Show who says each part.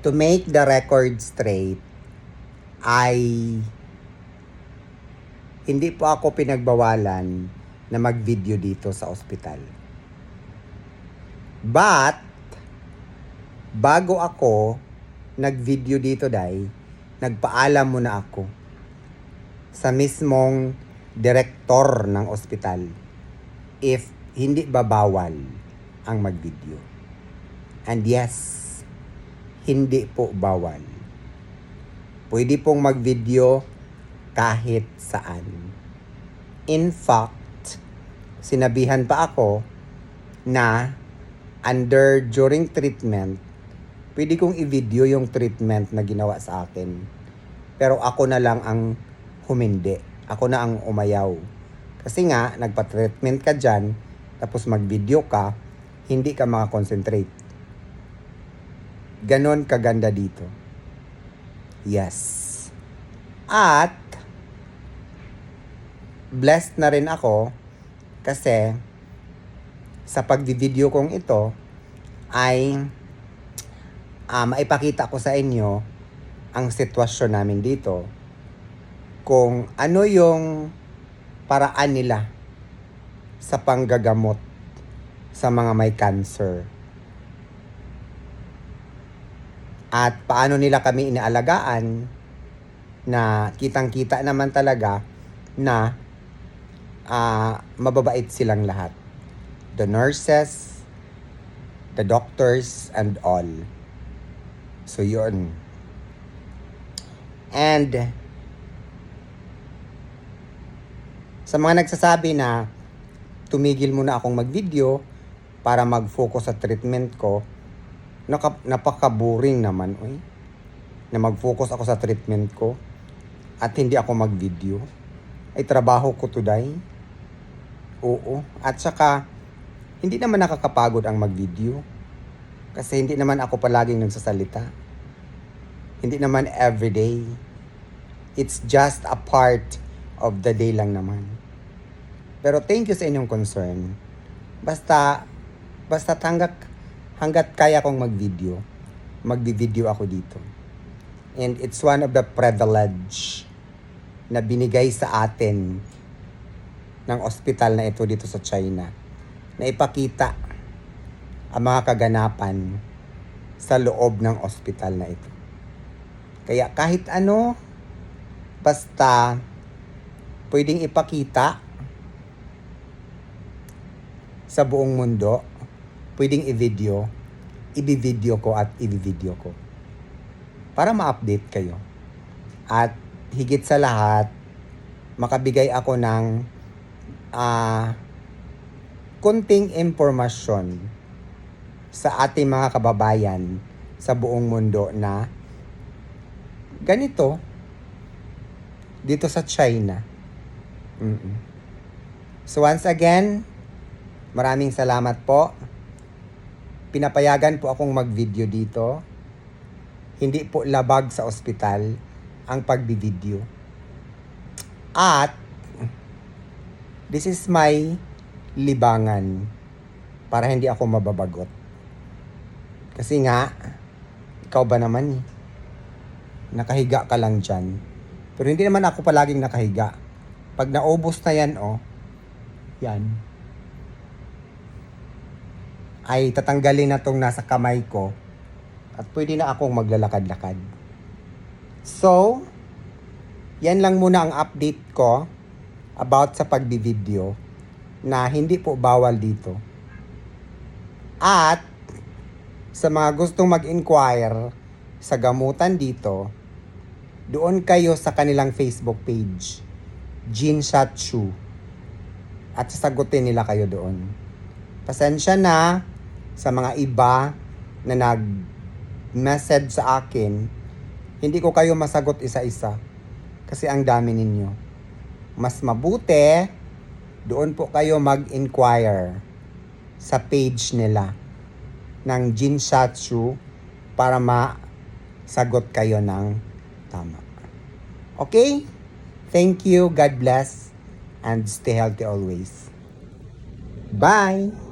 Speaker 1: to make the record straight, ay hindi po ako pinagbawalan na mag-video dito sa ospital. But, bago ako nag-video dito, Day, nagpaalam muna ako sa mismong direktor ng ospital if hindi babawal ang mag-video. And yes, hindi po bawal. Pwede pong mag-video kahit saan. In fact, sinabihan pa ako na under during treatment, pwede kong i-video yung treatment na ginawa sa akin. Pero ako na lang ang humindi. Ako na ang umayaw. Kasi nga, nagpa-treatment ka dyan, tapos mag-video ka, hindi ka makakonsentrate. Ganon kaganda dito. Yes. At, blessed na rin ako kasi sa pagdi-video kong ito ay uh, maipakita ko sa inyo ang sitwasyon namin dito kung ano yung paraan nila sa panggagamot sa mga may cancer. At paano nila kami inaalagaan na kitang-kita naman talaga na uh, mababait silang lahat. The nurses, the doctors, and all. So, yun. And, sa mga nagsasabi na tumigil muna akong mag-video para mag-focus sa treatment ko, naka, napaka-boring naman, oy. Na mag-focus ako sa treatment ko at hindi ako mag-video. Ay trabaho ko today. Oo. At saka, hindi naman nakakapagod ang mag-video. Kasi hindi naman ako palaging nagsasalita. Hindi naman everyday. It's just a part of the day lang naman. Pero thank you sa inyong concern. Basta, basta hanggat, hanggat kaya kong mag-video, magbi-video ako dito. And it's one of the privilege na binigay sa atin ng ospital na ito dito sa China na ipakita ang mga kaganapan sa loob ng ospital na ito. Kaya kahit ano, basta pwedeng ipakita sa buong mundo, pwedeng i-video, i-video ko at i-video ko. Para ma-update kayo. At higit sa lahat, makabigay ako ng uh, kunting impormasyon sa ating mga kababayan sa buong mundo na ganito dito sa China. Mm-mm. So once again, maraming salamat po. Pinapayagan po akong mag-video dito. Hindi po labag sa ospital ang pagbibideo. At this is my libangan para hindi ako mababagot. Kasi nga, ikaw ba naman eh, nakahiga ka lang dyan. Pero hindi naman ako palaging nakahiga. Pag naubos na yan, oh, yan, ay tatanggalin na tong nasa kamay ko at pwede na akong maglalakad-lakad. So, yan lang muna ang update ko about sa pagbibideo na hindi po bawal dito. At sa mga gustong mag-inquire sa gamutan dito, doon kayo sa kanilang Facebook page, Jin Shatsu. At sasagutin nila kayo doon. Pasensya na sa mga iba na nag-message sa akin. Hindi ko kayo masagot isa-isa kasi ang dami ninyo. Mas mabuti, doon po kayo mag-inquire sa page nila ng Jinsatsu para masagot kayo ng tama. Okay? Thank you. God bless. And stay healthy always. Bye!